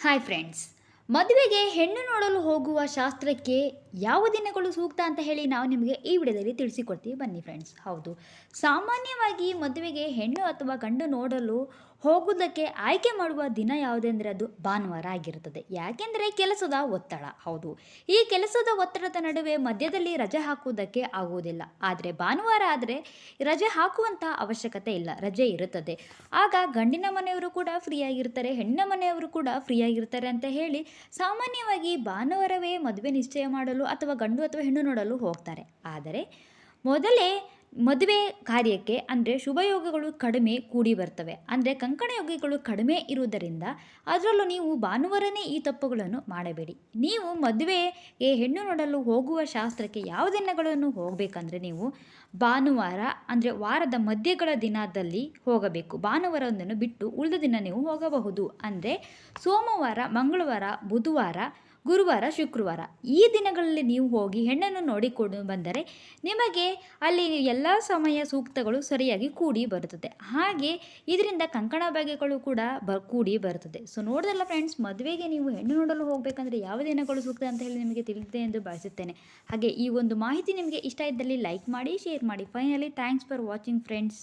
Hi friends ಮದುವೆಗೆ ಹೆಣ್ಣು ನೋಡಲು ಹೋಗುವ ಶಾಸ್ತ್ರಕ್ಕೆ ಯಾವ ದಿನಗಳು ಸೂಕ್ತ ಅಂತ ಹೇಳಿ ನಾವು ನಿಮಗೆ ಈ ವಿಡಿಯೋದಲ್ಲಿ ತಿಳಿಸಿಕೊಡ್ತೀವಿ. ಬನ್ನಿ ಫ್ರೆಂಡ್ಸ್ ಹೌದು. ಸಾಮಾನ್ಯವಾಗಿ ಮದುವೆಗೆ ಹೆಣ್ಣು ಅಥವಾ ಗಂಡು ನೋಡಲು ಹೋಗುವುದಕ್ಕೆ ಆಯ್ಕೆ ಮಾಡುವ ದಿನ ಯಾವುದೆಂದರೆ ಅದು ಭಾನುವಾರ ಆಗಿರುತ್ತದೆ. ಯಾಕೆಂದರೆ ಕೆಲಸದ ಒತ್ತಡ. ಹೌದು. ಈ ಕೆಲಸದ ಒತ್ತಡದ ನಡುವೆ ಮಧ್ಯದಲ್ಲಿ ರಜೆ ಹಾಕುವುದಕ್ಕೆ ಆಗುವುದಿಲ್ಲ. ಆದರೆ ಭಾನುವಾರ ಆದರೆ ರಜೆ ಹಾಕುವಂಥ ಅವಶ್ಯಕತೆ ಇಲ್ಲ. ರಜೆ ಇರುತ್ತದೆ. ಆಗ ಗಂಡಿನ ಮನೆಯವರು ಕೂಡ ಫ್ರೀಯಾಗಿರ್ತಾರೆ, ಹೆಣ್ಣಿನ ಮನೆಯವರು ಕೂಡ ಫ್ರೀಯಾಗಿರ್ತಾರೆ ಅಂತ ಹೇಳಿ ಸಾಮಾನ್ಯವಾಗಿ ಭಾನುವಾರವೇ ಮದುವೆ ನಿಶ್ಚಯ ಮಾಡಲು ಅಥವಾ ಗಂಡು ಅಥವಾ ಹೆಣ್ಣು ನೋಡಲು ಹೋಗ್ತಾರೆ. ಆದರೆ ಮೊದಲೇ ಮದುವೆ ಕಾರ್ಯಕ್ಕೆ ಅಂದರೆ ಶುಭಯೋಗಗಳು ಕಡಿಮೆ ಕೂಡಿ ಬರ್ತವೆ. ಅಂದರೆ ಕಂಕಣ ಯೋಗಿಗಳು ಕಡಿಮೆ ಇರುವುದರಿಂದ ಅದರಲ್ಲೂ ನೀವು ಭಾನುವಾರನೇ ಈ ತಪ್ಪುಗಳನ್ನು ಮಾಡಬೇಡಿ. ನೀವು ಮದುವೆಗೆ ಹೆಣ್ಣು ನೋಡಲು ಹೋಗುವ ಶಾಸ್ತ್ರಕ್ಕೆ ಯಾವ ದಿನಗಳನ್ನು ಹೋಗಬೇಕಂದ್ರೆ ನೀವು ಭಾನುವಾರ ಅಂದರೆ ವಾರದ ಮಧ್ಯಗಳ ದಿನದಲ್ಲಿ ಹೋಗಬೇಕು. ಭಾನುವಾರವೊಂದನ್ನು ಬಿಟ್ಟು ಉಳಿದ ದಿನ ನೀವು ಹೋಗಬಹುದು. ಅಂದರೆ ಸೋಮವಾರ, ಮಂಗಳವಾರ, ಬುಧವಾರ ಗುರುವಾರ, ಶುಕ್ರವಾರ. ಈ ದಿನಗಳಲ್ಲಿ ನೀವು ಹೋಗಿ ಹೆಣ್ಣನ್ನು ನೋಡಿಕೊಂಡು ಬಂದರೆ ನಿಮಗೆ ಅಲ್ಲಿ ಎಲ್ಲ ಸಮಯ ಸೂಕ್ತಗಳು ಸರಿಯಾಗಿ ಕೂಡಿ ಬರುತ್ತದೆ. ಹಾಗೆ ಇದರಿಂದ ಕಂಕಣ ಬಗೆಗಳು ಕೂಡ ಬ, ಕೂಡಿ ಬರುತ್ತದೆ. ಸೊ ನೋಡಿದಲ್ಲ ಫ್ರೆಂಡ್ಸ್ ಮದುವೆಗೆ ನೀವು ಹೆಣ್ಣು ನೋಡಲು ಹೋಗಬೇಕಂದ್ರೆ ಯಾವ ದಿನಗಳು ಸೂಕ್ತ ಅಂತ ಹೇಳಿ ನಿಮಗೆ ತಿಳಿದಿದೆ ಎಂದು ಭಾವಿಸುತ್ತೇನೆ. ಹಾಗೆ ಈ ಒಂದು ಮಾಹಿತಿ ನಿಮಗೆ ಇಷ್ಟ ಇದ್ದಲ್ಲಿ ಲೈಕ್ ಮಾಡಿ ಶೇರ್ ಮಾಡಿ. Finally thanks for watching friends